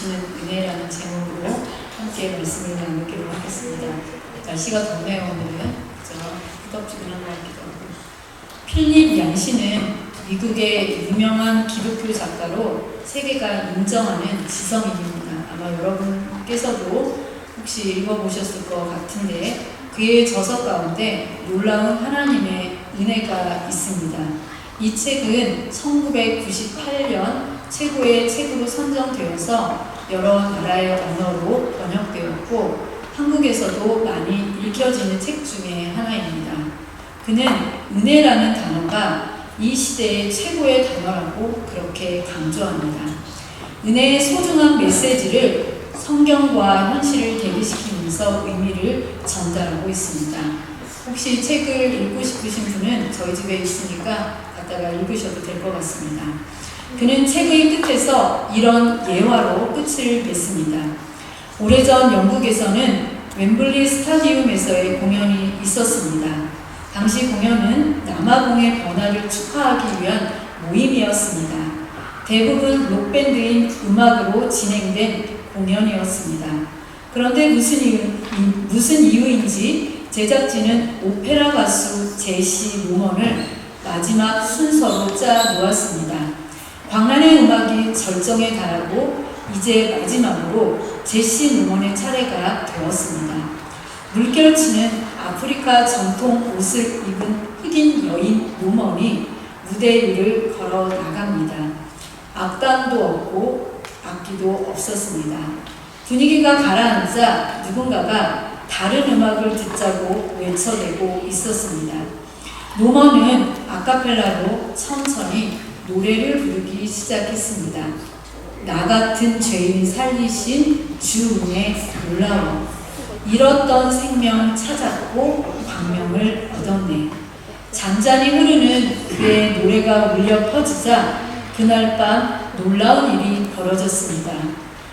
주시는 은혜라는 제목으로 함께 말씀을 나누기로 하겠습니다. 날씨가 덥네요 오늘은 그죠? 후덥지근한 것 같기도 하고 필립 양씨는 미국의 유명한 기독교 작가로 세계가 인정하는 지성인입니다. 아마 여러분께서도 혹시 읽어보셨을 것 같은데 그의 저서 가운데 놀라운 하나님의 은혜가 있습니다. 이 책은 1998년 최고의 책으로 선정되어서 여러 나라의 언어로 번역되었고 한국에서도 많이 읽혀지는 책 중에 하나입니다. 그는 은혜라는 단어가 이 시대의 최고의 단어라고 그렇게 강조합니다. 은혜의 소중한 메시지를 성경과 현실을 대비시키면서 의미를 전달하고 있습니다. 혹시 책을 읽고 싶으신 분은 저희 집에 있으니까 갖다가 읽으셔도 될 것 같습니다. 그는 책의 끝에서 이런 예화로 끝을 맺습니다. 오래전 영국에서는 웸블리 스타디움에서의 공연이 있었습니다. 당시 공연은 남아공의 변화를 축하하기 위한 모임이었습니다. 대부분 록밴드인 음악으로 진행된 공연이었습니다. 그런데 무슨 이유, 무슨 이유인지 제작진은 오페라 가수 제시 모먼을 마지막 순서로 짜 놓았습니다. 광란의 음악이 절정에 달하고 이제 마지막으로 제시 모먼의 차례가 되었습니다. 물결치는 아프리카 전통 옷을 입은 흑인 여인 모먼이 무대 위를 걸어 나갑니다. 악단도 없고 악기도 없었습니다. 분위기가 가라앉자 누군가가 다른 음악을 듣자고 외쳐대고 있었습니다. 모먼은 아카펠라로 천천히 노래를 부르기 시작했습니다. 나 같은 죄인 살리신 주은혜 놀라워 잃었던 생명 찾았고 광명을 얻었네. 잔잔히 흐르는 그의 노래가 울려 퍼지자 그날 밤 놀라운 일이 벌어졌습니다.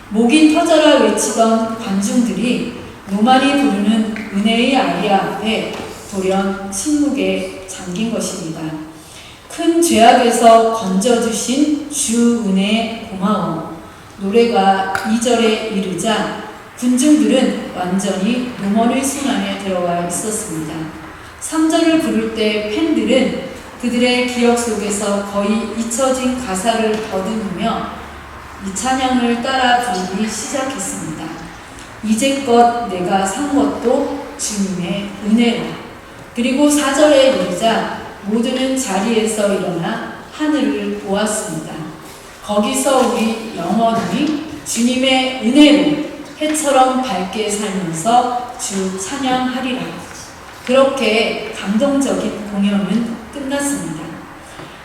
목이 터져라 외치던 관중들이 노만이 부르는 은혜의 아리아 앞에 돌연 침묵에 잠긴 것입니다. 큰 죄악에서 건져주신 주 은혜 고마워. 노래가 2절에 이르자 군중들은 완전히 노먼의 순환에 들어가 있었습니다. 3절을 부를 때 팬들은 그들의 기억 속에서 거의 잊혀진 가사를 더듬으며 이 찬양을 따라 부르기 시작했습니다. 이제껏 내가 산 것도 주님의 은혜로. 그리고 4절에 이르자 모두는 자리에서 일어나 하늘을 보았습니다. 거기서 우리 영원히 주님의 은혜로 해처럼 밝게 살면서 주 찬양하리라. 그렇게 감동적인 공연은 끝났습니다.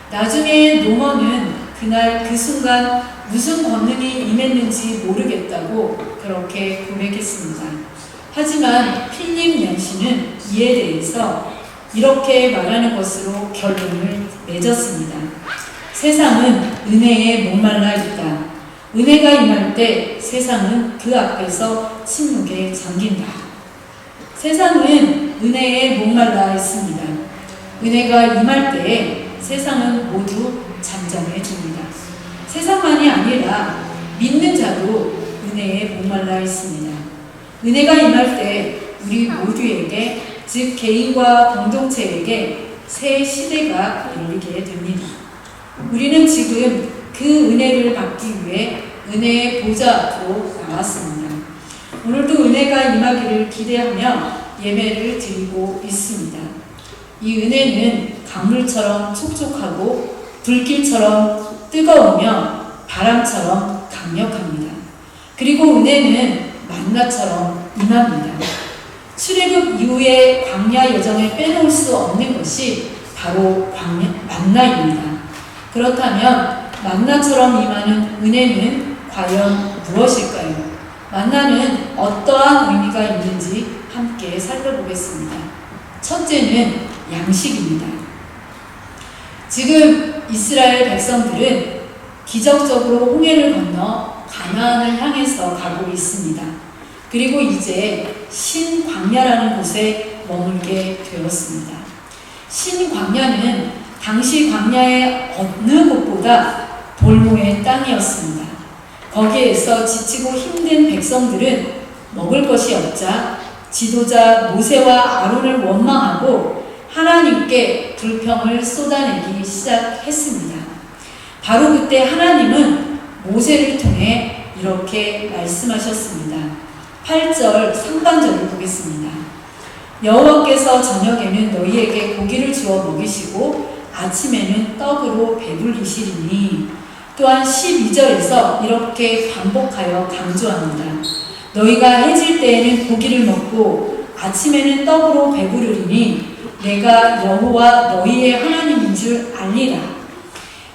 나중에 노먼은 그날 그 순간 무슨 권능이 임했는지 모르겠다고 그렇게 고백했습니다. 하지만 필립 양씨는 이에 대해서 이렇게 말하는 것으로 결론을 맺었습니다. 세상은 은혜에 목말라 있다. 은혜가 임할 때 세상은 그 앞에서 침묵에 잠긴다. 세상은 은혜에 목말라 있습니다. 은혜가 임할 때에 세상은 모두 잠잠해집니다. 세상만이 아니라 믿는 자도 은혜에 목말라 있습니다. 은혜가 임할 때 우리 모두에게 즉 개인과 공동체에게 새 시대가 열리게 됩니다. 우리는 지금 그 은혜를 받기 위해 은혜의 보좌 앞으로 나왔습니다. 오늘도 은혜가 임하기를 기대하며 예배를 드리고 있습니다. 이 은혜는 강물처럼 촉촉하고 불길처럼 뜨거우며 바람처럼 강력합니다. 그리고 은혜는 만나처럼 임합니다. 출애굽 이후의 광야 여정에 빼놓을 수 없는 것이 바로 광야, 만나입니다. 그렇다면 만나처럼 임하는 은혜는 과연 무엇일까요? 만나는 어떠한 의미가 있는지 함께 살펴보겠습니다. 첫째는 양식입니다. 지금 이스라엘 백성들은 기적적으로 홍해를 건너 가나안을 향해서 가고 있습니다. 그리고 이제 신광야라는 곳에 머물게 되었습니다. 신광야는 당시 광야의 어느 곳보다 볼모의 땅이었습니다. 거기에서 지치고 힘든 백성들은 먹을 것이 없자 지도자 모세와 아론을 원망하고 하나님께 불평을 쏟아내기 시작했습니다. 바로 그때 하나님은 모세를 통해 이렇게 말씀하셨습니다. 8절 상반절을 보겠습니다. 여호와께서 저녁에는 너희에게 고기를 주어 먹이시고 아침에는 떡으로 배불리시리니 또한 12절에서 이렇게 반복하여 강조합니다. 너희가 해질 때에는 고기를 먹고 아침에는 떡으로 배부르리니 내가 여호와 너희의 하나님인 줄 알리라.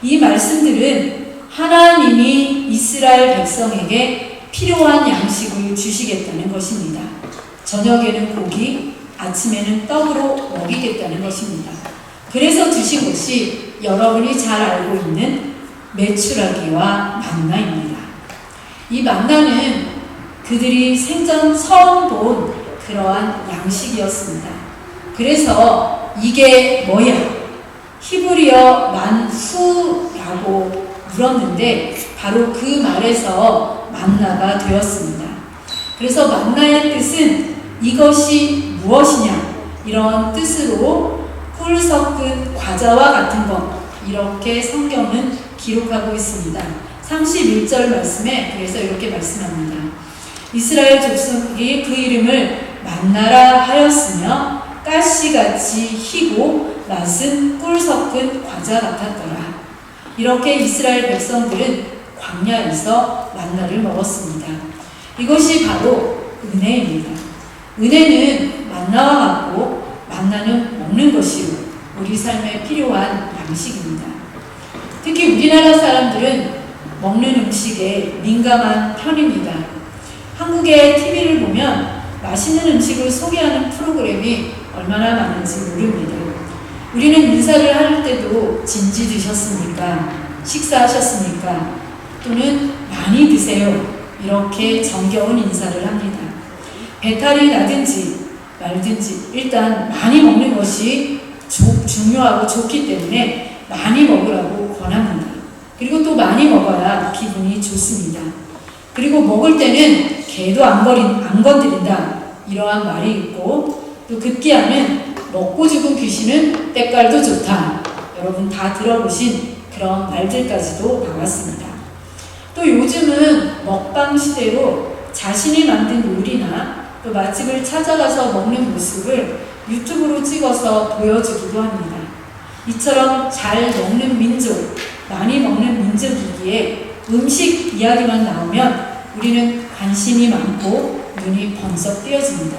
이 말씀들은 하나님이 이스라엘 백성에게 필요한 양식을 주시겠다는 것입니다. 저녁에는 고기, 아침에는 떡으로 먹이겠다는 것입니다. 그래서 주신 것이 여러분이 잘 알고 있는 메추라기와 만나입니다. 이 만나는 그들이 생전 처음 본 그러한 양식이었습니다. 그래서 이게 뭐야? 히브리어 만수라고 물었는데 바로 그 말에서 만나가 되었습니다. 그래서 만나의 뜻은 이것이 무엇이냐 이런 뜻으로 꿀 섞은 과자와 같은 것 이렇게 성경은 기록하고 있습니다. 31절 말씀에 그래서 이렇게 말씀합니다. 이스라엘 족속이 그 이름을 만나라 하였으며 가시같이 희고 맛은 꿀 섞은 과자 같았더라. 이렇게 이스라엘 백성들은 광야에서 만나를 먹었습니다. 이것이 바로 은혜입니다. 은혜는 만나와 같고 만나는 먹는 것이요 우리 삶에 필요한 양식입니다. 특히 우리나라 사람들은 먹는 음식에 민감한 편입니다. 한국의 TV를 보면 맛있는 음식을 소개하는 프로그램이 얼마나 많은지 모릅니다. 우리는 인사를 할 때도 진지 드셨습니까? 식사하셨습니까? 또는 많이 드세요. 이렇게 정겨운 인사를 합니다. 배탈이 나든지 말든지 일단 많이 먹는 것이 조, 중요하고 좋기 때문에 많이 먹으라고 권합니다. 그리고 또 많이 먹어야 기분이 좋습니다. 그리고 먹을 때는 개도 안, 거린, 안 건드린다. 이러한 말이 있고 또 급기야는 먹고 죽은 귀신은 때깔도 좋다. 여러분 다 들어보신 그런 말들까지도 나왔습니다. 또 요즘은 먹방 시대로 자신이 만든 요리나 또 맛집을 찾아가서 먹는 모습을 유튜브로 찍어서 보여주기도 합니다. 이처럼 잘 먹는 민족, 많이 먹는 민족이기에 음식 이야기만 나오면 우리는 관심이 많고 눈이 번쩍 띄어집니다.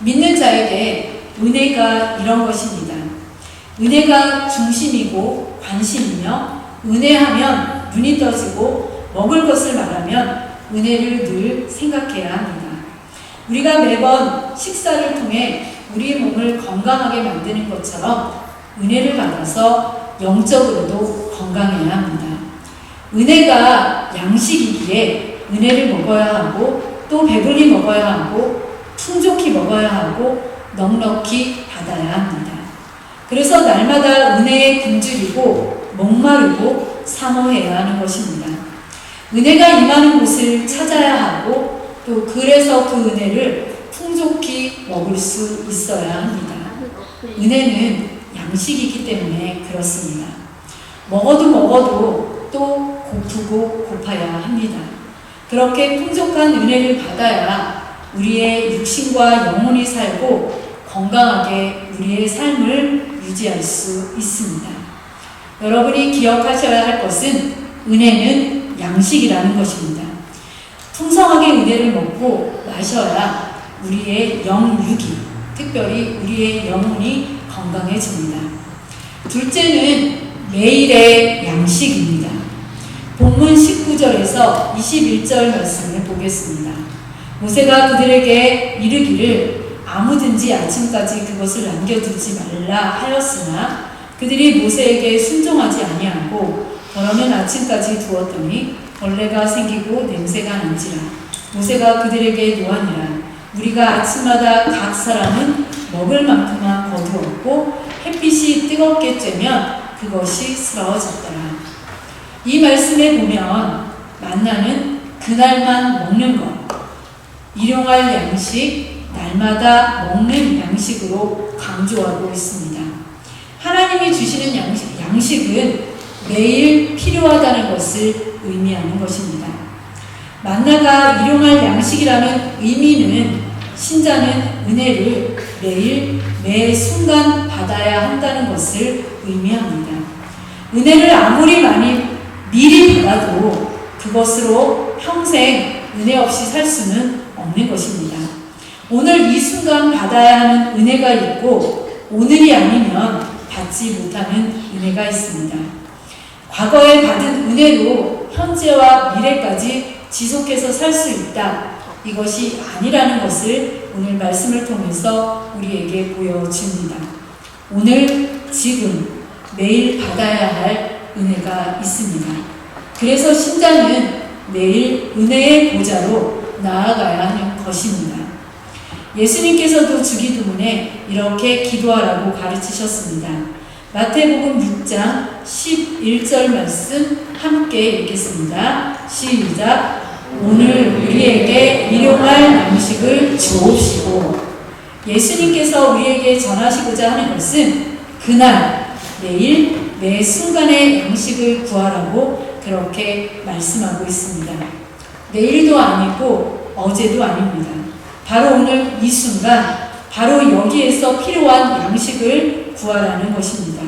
믿는 자에게 은혜가 이런 것입니다. 은혜가 중심이고 관심이며 은혜하면 눈이 떠지고 먹을 것을 말하면 은혜를 늘 생각해야 합니다. 우리가 매번 식사를 통해 우리의 몸을 건강하게 만드는 것처럼 은혜를 받아서 영적으로도 건강해야 합니다. 은혜가 양식이기에 은혜를 먹어야 하고 또 배불리 먹어야 하고 풍족히 먹어야 하고 넉넉히 받아야 합니다. 그래서 날마다 은혜에 굶주리고 목마르고 사모해야 하는 것입니다. 은혜가 임하는 곳을 찾아야 하고 또 그래서 그 은혜를 풍족히 먹을 수 있어야 합니다. 은혜는 양식이기 때문에 그렇습니다. 먹어도 먹어도 또 고프고 고파야 합니다. 그렇게 풍족한 은혜를 받아야 우리의 육신과 영혼이 살고 건강하게 우리의 삶을 유지할 수 있습니다. 여러분이 기억하셔야 할 것은 은혜는 양식이라는 것입니다. 풍성하게 은혜를 먹고 마셔야 우리의 영육이, 특별히 우리의 영혼이 건강해집니다. 둘째는 매일의 양식입니다. 본문 19절에서 21절 말씀을 보겠습니다. 모세가 그들에게 이르기를 아무든지 아침까지 그것을 남겨두지 말라 하였으나 그들이 모세에게 순종하지 아니하고 더러는 아침까지 두었더니 벌레가 생기고 냄새가 난지라 모세가 그들에게 노하니라 우리가 아침마다 각 사람은 먹을 만큼만 거두었고 햇빛이 뜨겁게 쬐면 그것이 스러워졌더라 이 말씀에 보면 만나는 그날만 먹는 것. 일용할 양식, 날마다 먹는 양식으로 강조하고 있습니다. 하나님이 주시는 양식, 양식은 매일 필요하다는 것을 의미하는 것입니다. 만나가 일용할 양식이라는 의미는 신자는 은혜를 매일 매 순간 받아야 한다는 것을 의미합니다. 은혜를 아무리 많이 미리 받아도 그것으로 평생 은혜 없이 살 수는 없는 것입니다. 오늘 이 순간 받아야 하는 은혜가 있고 오늘이 아니면 받지 못하는 은혜가 있습니다. 과거에 받은 은혜로 현재와 미래까지 지속해서 살 수 있다. 이것이 아니라는 것을 오늘 말씀을 통해서 우리에게 보여줍니다. 오늘, 지금, 매일 받아야 할 은혜가 있습니다. 그래서 신자는 매일 은혜의 보좌로 나아가야 하는 것입니다. 예수님께서도 주기도문에 이렇게 기도하라고 가르치셨습니다. 마태복음 6장 11절 말씀 함께 읽겠습니다. 시작. 오늘 우리에게 일용할 양식을 주옵시고 예수님께서 우리에게 전하시고자 하는 것은 그날 매일 매 순간의 양식을 구하라고 그렇게 말씀하고 있습니다. 내일도 아니고 어제도 아닙니다. 바로 오늘 이 순간 바로 여기에서 필요한 양식을 구하라는 것입니다.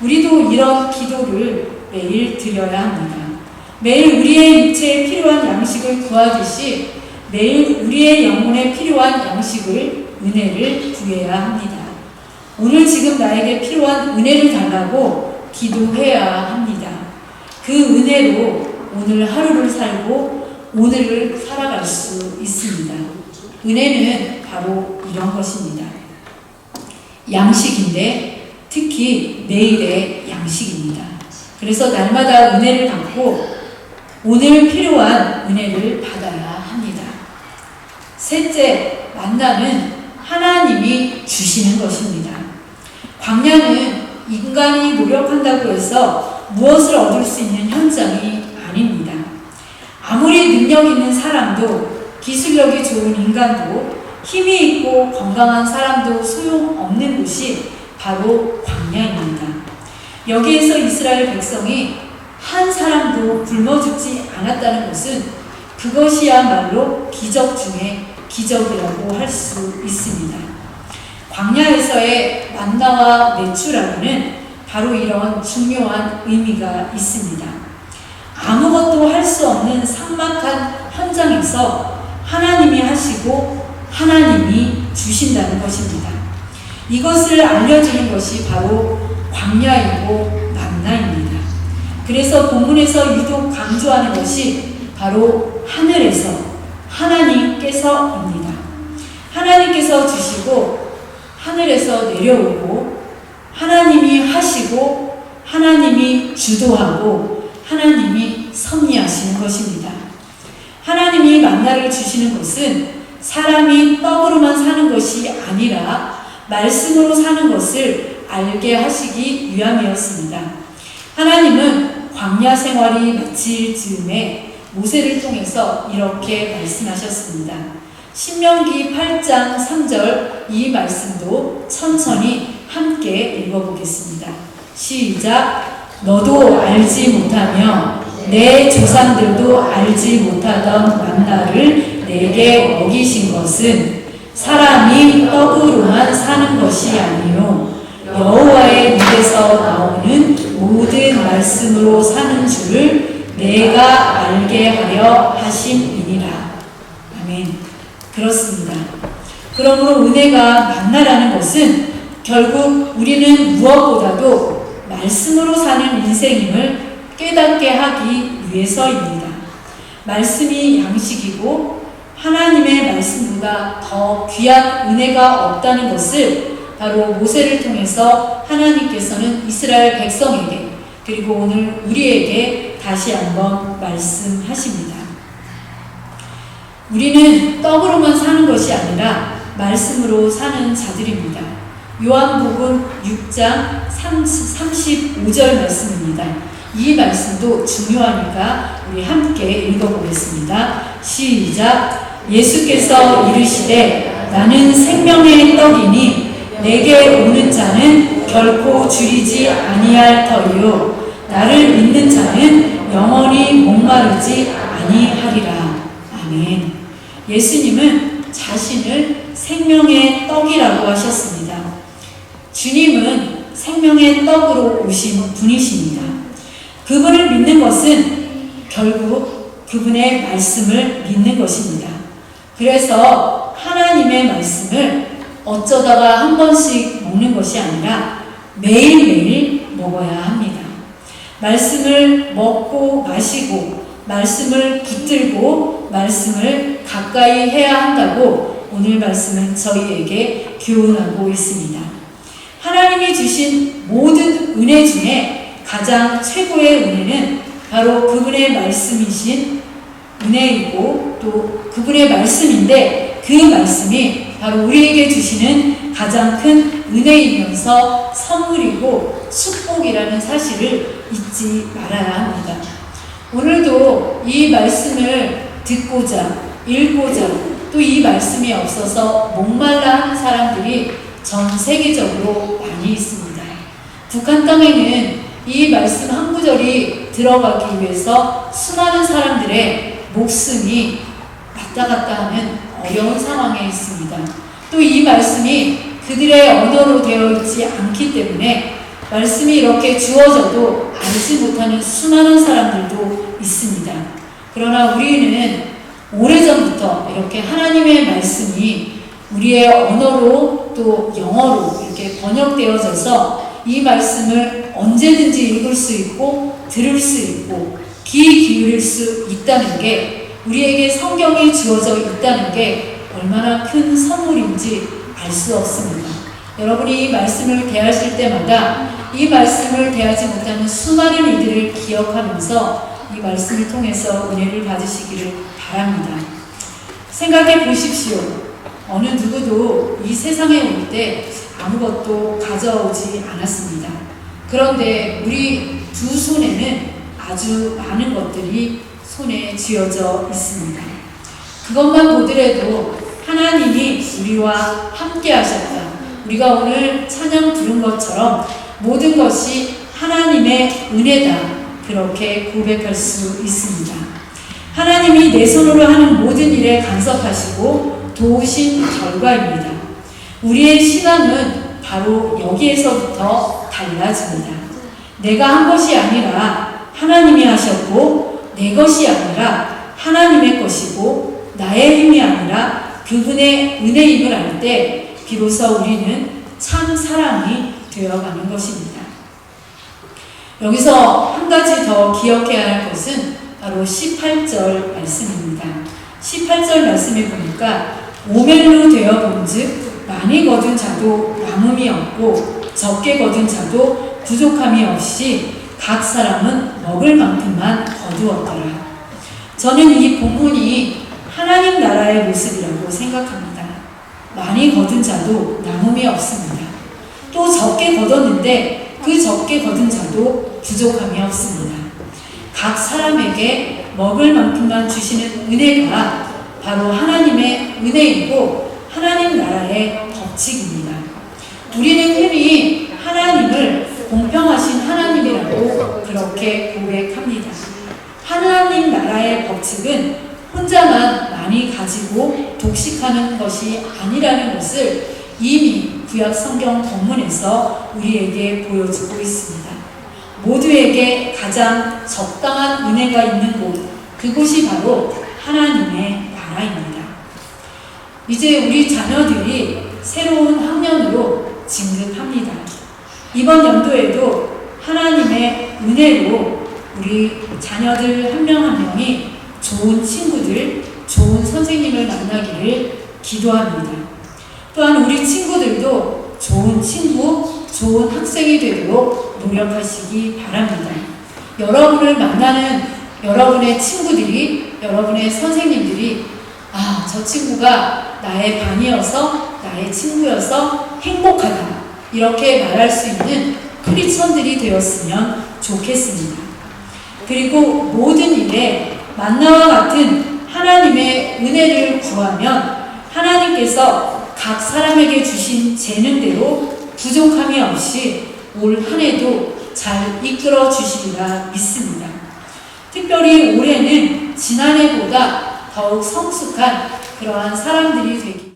우리도 이런 기도를 매일 드려야 합니다. 매일 우리의 육체에 필요한 양식을 구하듯이 매일 우리의 영혼에 필요한 양식을 은혜를 구해야 합니다. 오늘 지금 나에게 필요한 은혜를 달라고 기도해야 합니다. 그 은혜로 오늘 하루를 살고 오늘을 살아갈 수 있습니다. 은혜는 바로 이런 것입니다. 양식인데 특히 내일의 양식입니다. 그래서 날마다 은혜를 받고 오늘 필요한 은혜를 받아야 합니다. 셋째, 만나는 하나님이 주시는 것입니다. 광야는 인간이 노력한다고 해서 무엇을 얻을 수 있는 현장이 아닙니다. 아무리 능력 있는 사람도 기술력이 좋은 인간도 힘이 있고 건강한 사람도 소용없는 곳이 바로 광야입니다. 여기에서 이스라엘 백성이 한 사람도 굶어 죽지 않았다는 것은 그것이야말로 기적 중에 기적이라고 할 수 있습니다. 광야에서의 만나와 매출하기는 바로 이런 중요한 의미가 있습니다. 아무것도 할 수 없는 삭막한 현장에서 하나님이 하시고 하나님이 주신다는 것입니다. 이것을 알려주는 것이 바로 광야이고 만나입니다. 그래서 본문에서 유독 강조하는 것이 바로 하늘에서 하나님께서입니다. 하나님께서 주시고 하늘에서 내려오고 하나님이 하시고 하나님이 주도하고 하나님이 섭리하시는 것입니다. 하나님이 만나를 주시는 것은 사람이 떡으로만 사는 것이 아니라 말씀으로 사는 것을 알게 하시기 위함이었습니다. 하나님은 광야 생활이 마칠 즈음에 모세를 통해서 이렇게 말씀하셨습니다. 신명기 8장 3절 이 말씀도 천천히 함께 읽어보겠습니다. 시작. 너도 알지 못하며 내 조상들도 알지 못하던 만나를 내게 먹이신 것은 사람이 떡으로만 사는 것이 아니요 여호와의 입에서 나오는 모든 말씀으로 사는 줄을 내가 알게 하려 하심이니라. 아멘. 그렇습니다. 그러므로 은혜가 만나라는 것은 결국 우리는 무엇보다도 말씀으로 사는 인생임을 깨닫게 하기 위해서입니다. 말씀이 양식이고 하나님의 말씀보다 더 귀한 은혜가 없다는 것을 바로 모세를 통해서 하나님께서는 이스라엘 백성에게 그리고 오늘 우리에게 다시 한번 말씀하십니다. 우리는 떡으로만 사는 것이 아니라 말씀으로 사는 자들입니다. 요한복음 6장 35절 말씀입니다. 이 말씀도 중요하니까 우리 함께 읽어보겠습니다. 시작. 예수께서 이르시되 나는 생명의 떡이니 내게 오는 자는 결코 줄이지 아니할 터이요 나를 믿는 자는 영원히 목마르지 아니하리라. 아멘. 예수님은 자신을 생명의 떡이라고 하셨습니다. 주님은 생명의 떡으로 오신 분이십니다. 그분을 믿는 것은 결국 그분의 말씀을 믿는 것입니다. 그래서 하나님의 말씀을 어쩌다가 한 번씩 먹는 것이 아니라 매일매일 먹어야 합니다. 말씀을 먹고 마시고 말씀을 붙들고 말씀을 가까이 해야 한다고 오늘 말씀은 저희에게 교훈하고 있습니다. 하나님이 주신 모든 은혜 중에 가장 최고의 은혜는 바로 그분의 말씀이신 은혜이고 또 그분의 말씀인데 그 말씀이 바로 우리에게 주시는 가장 큰 은혜이면서 선물이고 축복이라는 사실을 잊지 말아야 합니다. 오늘도 이 말씀을 듣고자 읽고자 또 이 말씀이 없어서 목말라 하는 사람들이 전 세계적으로 많이 있습니다. 북한 땅에는 이 말씀 한 구절이 들어가기 위해서 수많은 사람들의 목숨이 왔다 갔다 하는 어려운 상황에 있습니다. 또 이 말씀이 그들의 언어로 되어 있지 않기 때문에 말씀이 이렇게 주어져도 알지 못하는 수많은 사람들도 있습니다. 그러나 우리는 오래전부터 이렇게 하나님의 말씀이 우리의 언어로 또 영어로 이렇게 번역되어져서 이 말씀을 언제든지 읽을 수 있고 들을 수 있고 귀 기울일 수 있다는 게 우리에게 성경이 주어져 있다는 게 얼마나 큰 선물인지 알 수 없습니다. 여러분이 이 말씀을 대하실 때마다 이 말씀을 대하지 못하는 수많은 이들을 기억하면서 이 말씀을 통해서 은혜를 받으시기를 바랍니다. 생각해 보십시오. 어느 누구도 이 세상에 올 때 아무것도 가져오지 않았습니다. 그런데 우리 두 손에는 아주 많은 것들이 손에 쥐어져 있습니다. 그것만 보더라도 하나님이 우리와 함께 하셨다. 우리가 오늘 찬양 부른 것처럼 모든 것이 하나님의 은혜다. 그렇게 고백할 수 있습니다. 하나님이 내 손으로 하는 모든 일에 간섭하시고 도우신 결과입니다. 우리의 신앙은 바로 여기에서부터 달라집니다. 내가 한 것이 아니라 하나님이 하셨고 내 것이 아니라 하나님의 것이고 나의 힘이 아니라 그분의 은혜임을 알 때 비로소 우리는 참 사람이 되어가는 것입니다. 여기서 한 가지 더 기억해야 할 것은 바로 18절 말씀입니다. 18절 말씀에 보니까 오멜로 되어 본즉 많이 거둔 자도 남음이 없고 적게 거둔 자도 부족함이 없이 각 사람은 먹을 만큼만 거두었더라. 저는 이 본문이 하나님 나라의 모습이라고 생각합니다. 많이 거둔 자도 남음이 없습니다. 또 적게 거뒀는데 그 적게 거둔 자도 부족함이 없습니다. 각 사람에게 먹을 만큼만 주시는 은혜가 바로 하나님의 은혜이고 하나님 나라의 법칙입니다. 우리는 흔히 하나님을 공평하신 하나님이라고 그렇게 고백합니다. 하나님 나라의 법칙은 혼자만 많이 가지고 독식하는 것이 아니라는 것을 이미 구약 성경 본문에서 우리에게 보여주고 있습니다. 모두에게 가장 적당한 은혜가 있는 곳, 그곳이 바로 하나님의 나라입니다. 이제 우리 자녀들이 새로운 학년으로 진급합니다. 이번 연도에도 하나님의 은혜로 우리 자녀들 한명한 명이 좋은 친구들, 좋은 선생님을 만나기를 기도합니다. 또한 우리 친구들도 좋은 친구, 좋은 학생이 되도록 노력하시기 바랍니다. 여러분을 만나는 여러분의 친구들이, 여러분의 선생님들이, 아, 저 친구가 나의 반이어서, 나의 친구여서 행복하다. 이렇게 말할 수 있는 크리스천들이 되었으면 좋겠습니다. 그리고 모든 일에 만나와 같은 하나님의 은혜를 구하면 하나님께서 각 사람에게 주신 재능대로 부족함이 없이 올 한 해도 잘 이끌어 주시리라 믿습니다. 특별히 올해는 지난해보다 더욱 성숙한 그러한 사람들이 되기